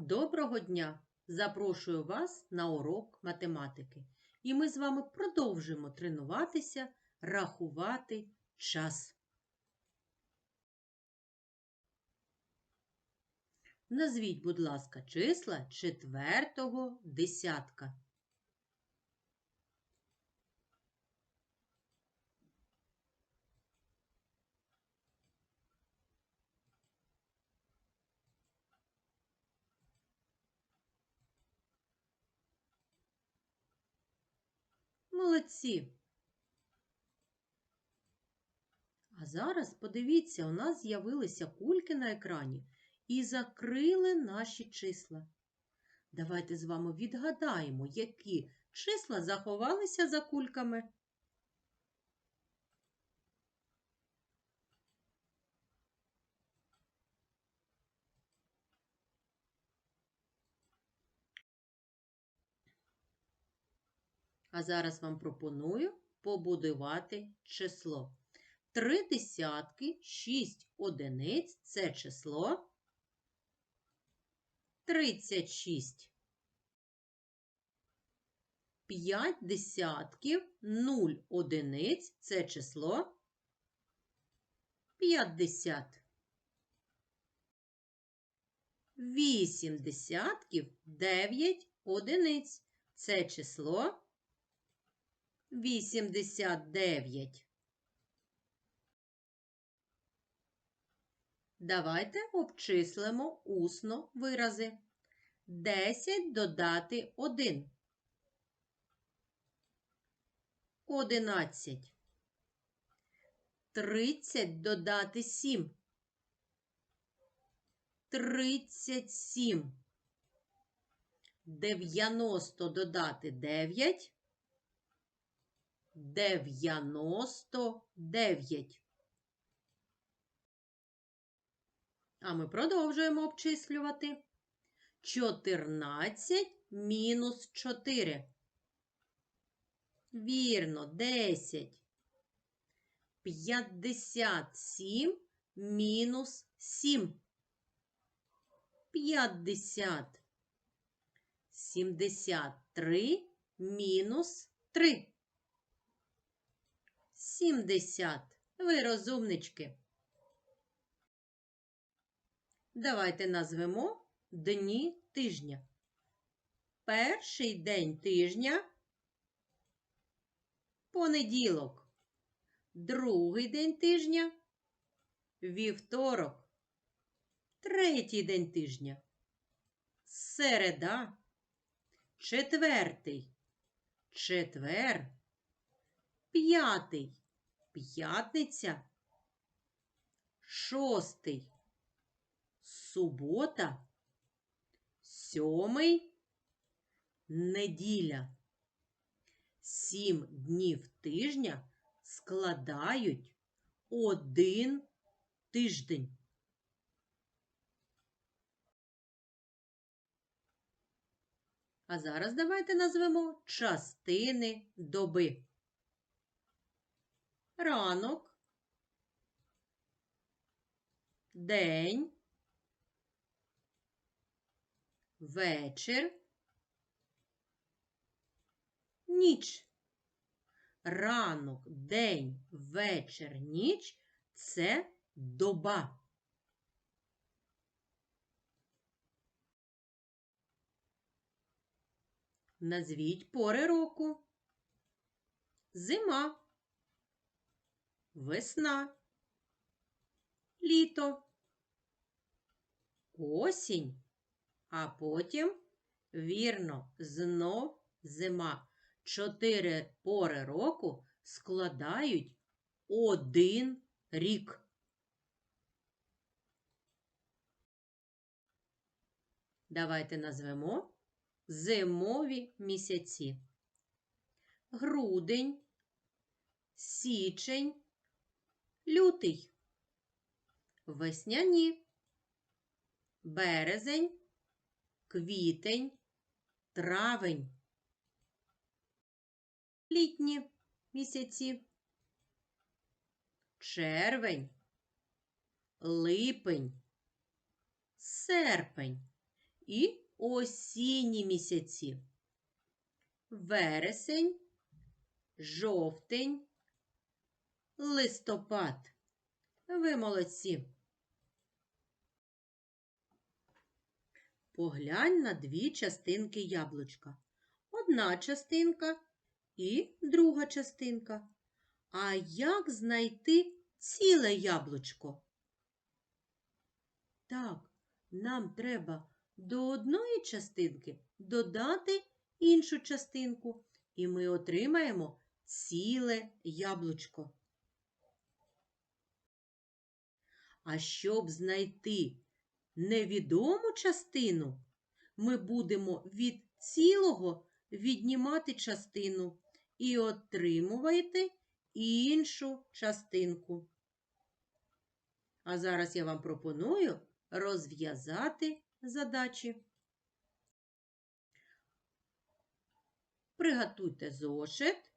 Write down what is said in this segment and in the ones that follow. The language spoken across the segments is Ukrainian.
Доброго дня! Запрошую вас на урок математики. І ми з вами продовжуємо тренуватися, рахувати час. Назвіть, будь ласка, числа четвертого десятка. Молодці. А зараз подивіться, у нас з'явилися кульки на екрані і закрили наші числа. Давайте з вами відгадаємо, які числа заховалися за кульками. А зараз вам пропоную побудувати число. Три десятки, шість одиниць це число 36. П'ять десятків, нуль одиниць це число 50. Вісім десятків, дев'ять одиниць це число 89. Давайте обчислимо усно вирази. 10 додати 1. 11. 30 додати 7. 37. 90 додати 9. 99. А ми продовжуємо обчислювати. 14 мінус 4. Вірно, 10. 57 мінус 7. 50. 73 мінус 3. 70. Ви розумнички. Давайте назвемо дні тижня. Перший день тижня понеділок. Другий день тижня вівторок. Третій день тижня середа. Четвертий. Четвер. П'ятий. П'ятниця. Шостий субота, сьомий неділя. Сім днів тижня складають один тиждень. А зараз давайте назвемо частини доби. Ранок, день, вечір, ніч. Ранок, день, вечір, ніч це доба. Назвіть пори року. Зима, весна, літо, осінь, а потім, вірно, знов зима. Чотири пори року складають один рік. Давайте назвемо зимові місяці. Грудень, січень, лютий, весняні, березень, квітень, травень, літні місяці, червень, липень, серпень. І осінні місяці. Вересень, жовтень, листопад. Ви молодці. Поглянь на дві частинки яблучка. Одна частинка і друга частинка. А як знайти ціле яблучко? Так, нам треба до одної частинки додати іншу частинку, і ми отримаємо ціле яблучко. А щоб знайти невідому частину, ми будемо від цілого віднімати частину і отримувати іншу частинку. А зараз я вам пропоную розв'язати задачі. Приготуйте зошит,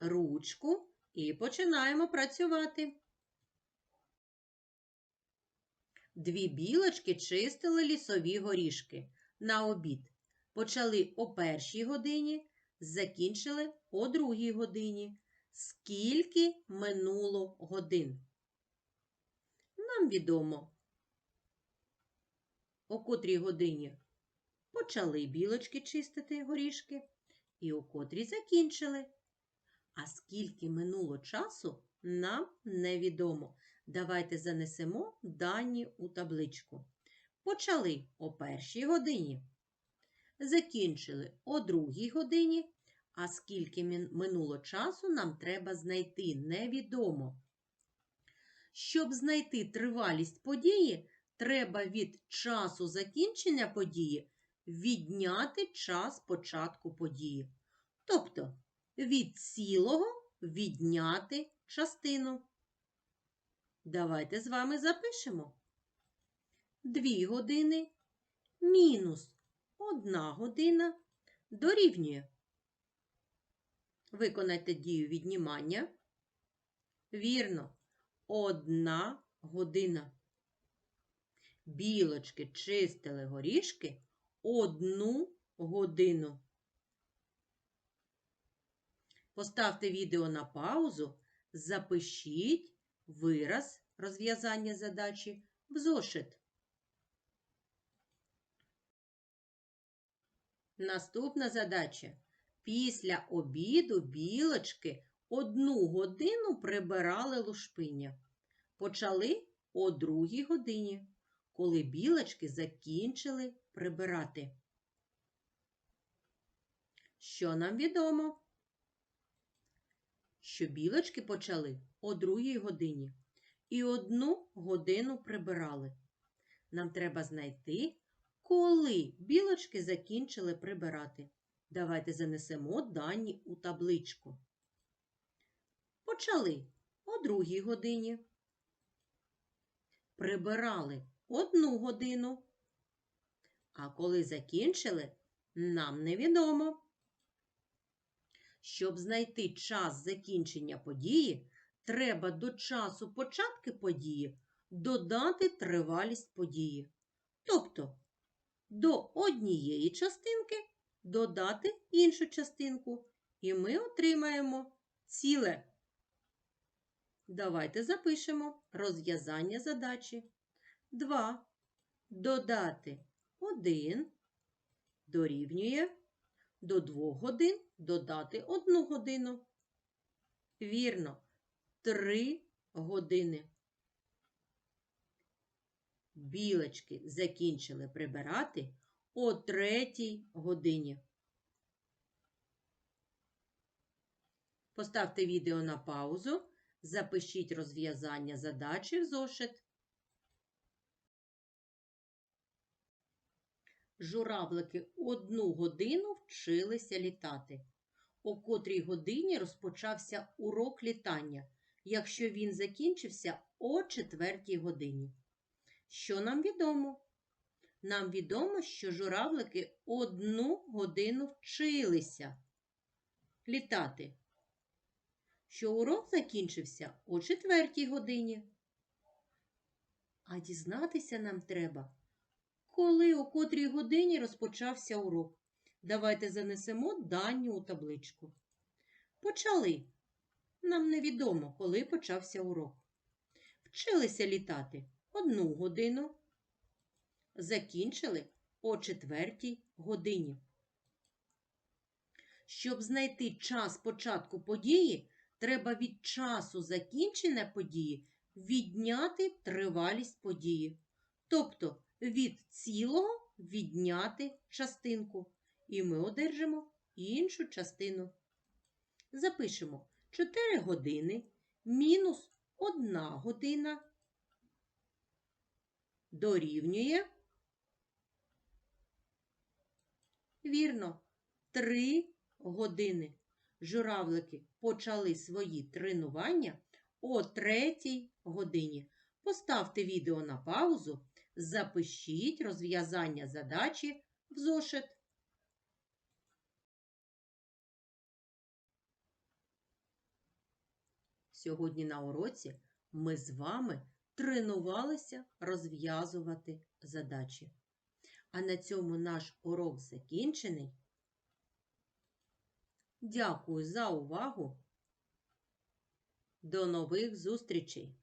ручку і починаємо працювати. Дві білочки чистили лісові горішки на обід. Почали о першій годині, закінчили о другій годині. Скільки минуло годин? Нам відомо, о котрій годині почали білочки чистити горішки і о котрій закінчили. А скільки минуло часу, нам невідомо. Давайте занесемо дані у табличку. Почали о першій годині. Закінчили о другій годині. А скільки минуло часу, нам треба знайти невідомо. Щоб знайти тривалість події, треба від часу закінчення події відняти час початку події. Тобто від цілого відняти частину. Давайте з вами запишемо. Дві години мінус одна година дорівнює. Виконайте дію віднімання. Вірно, одна година. Білочки чистили горішки одну годину. Поставте відео на паузу, запишіть вираз розв'язання задачі в зошит. Наступна задача. Після обіду білочки одну годину прибирали лушпиння. Почали о другій годині, коли білочки закінчили прибирати. Що нам відомо? Що білочки почали о другій годині і одну годину прибирали. Нам треба знайти, коли білочки закінчили прибирати. Давайте занесемо дані у табличку. Почали о другій годині. Прибирали одну годину. А коли закінчили, нам невідомо. Щоб знайти час закінчення події, треба до часу початку події додати тривалість події. Тобто до однієї частинки додати іншу частинку, і ми отримаємо ціле. Давайте запишемо розв'язання задачі. 2. Додати 1 дорівнює до 2 годин додати 1 годину. Вірно, 3 години. Білочки закінчили прибирати о третій годині. Поставте відео на паузу, запишіть розв'язання задачі в зошит. Журавлики одну годину вчилися літати. О котрій годині розпочався урок літання, якщо він закінчився о четвертій годині. Що нам відомо? Нам відомо, що журавлики одну годину вчилися літати. Що урок закінчився о четвертій годині. А дізнатися нам треба, коли о котрій годині розпочався урок? Давайте занесемо дані у табличку. Почали. Нам невідомо, коли почався урок. Вчилися літати одну годину. Закінчили о четвертій годині. Щоб знайти час початку події, треба від часу закінчення події відняти тривалість події. Тобто від цілого відняти частинку. І ми одержимо іншу частину. Запишемо 4 години мінус 1 година дорівнює. Вірно, 3 години. Журавлики почали свої тренування о 3 годині. Поставте відео на паузу, запишіть розв'язання задачі в зошит. Сьогодні на уроці ми з вами тренувалися розв'язувати задачі. А на цьому наш урок закінчений. Дякую за увагу. До нових зустрічей!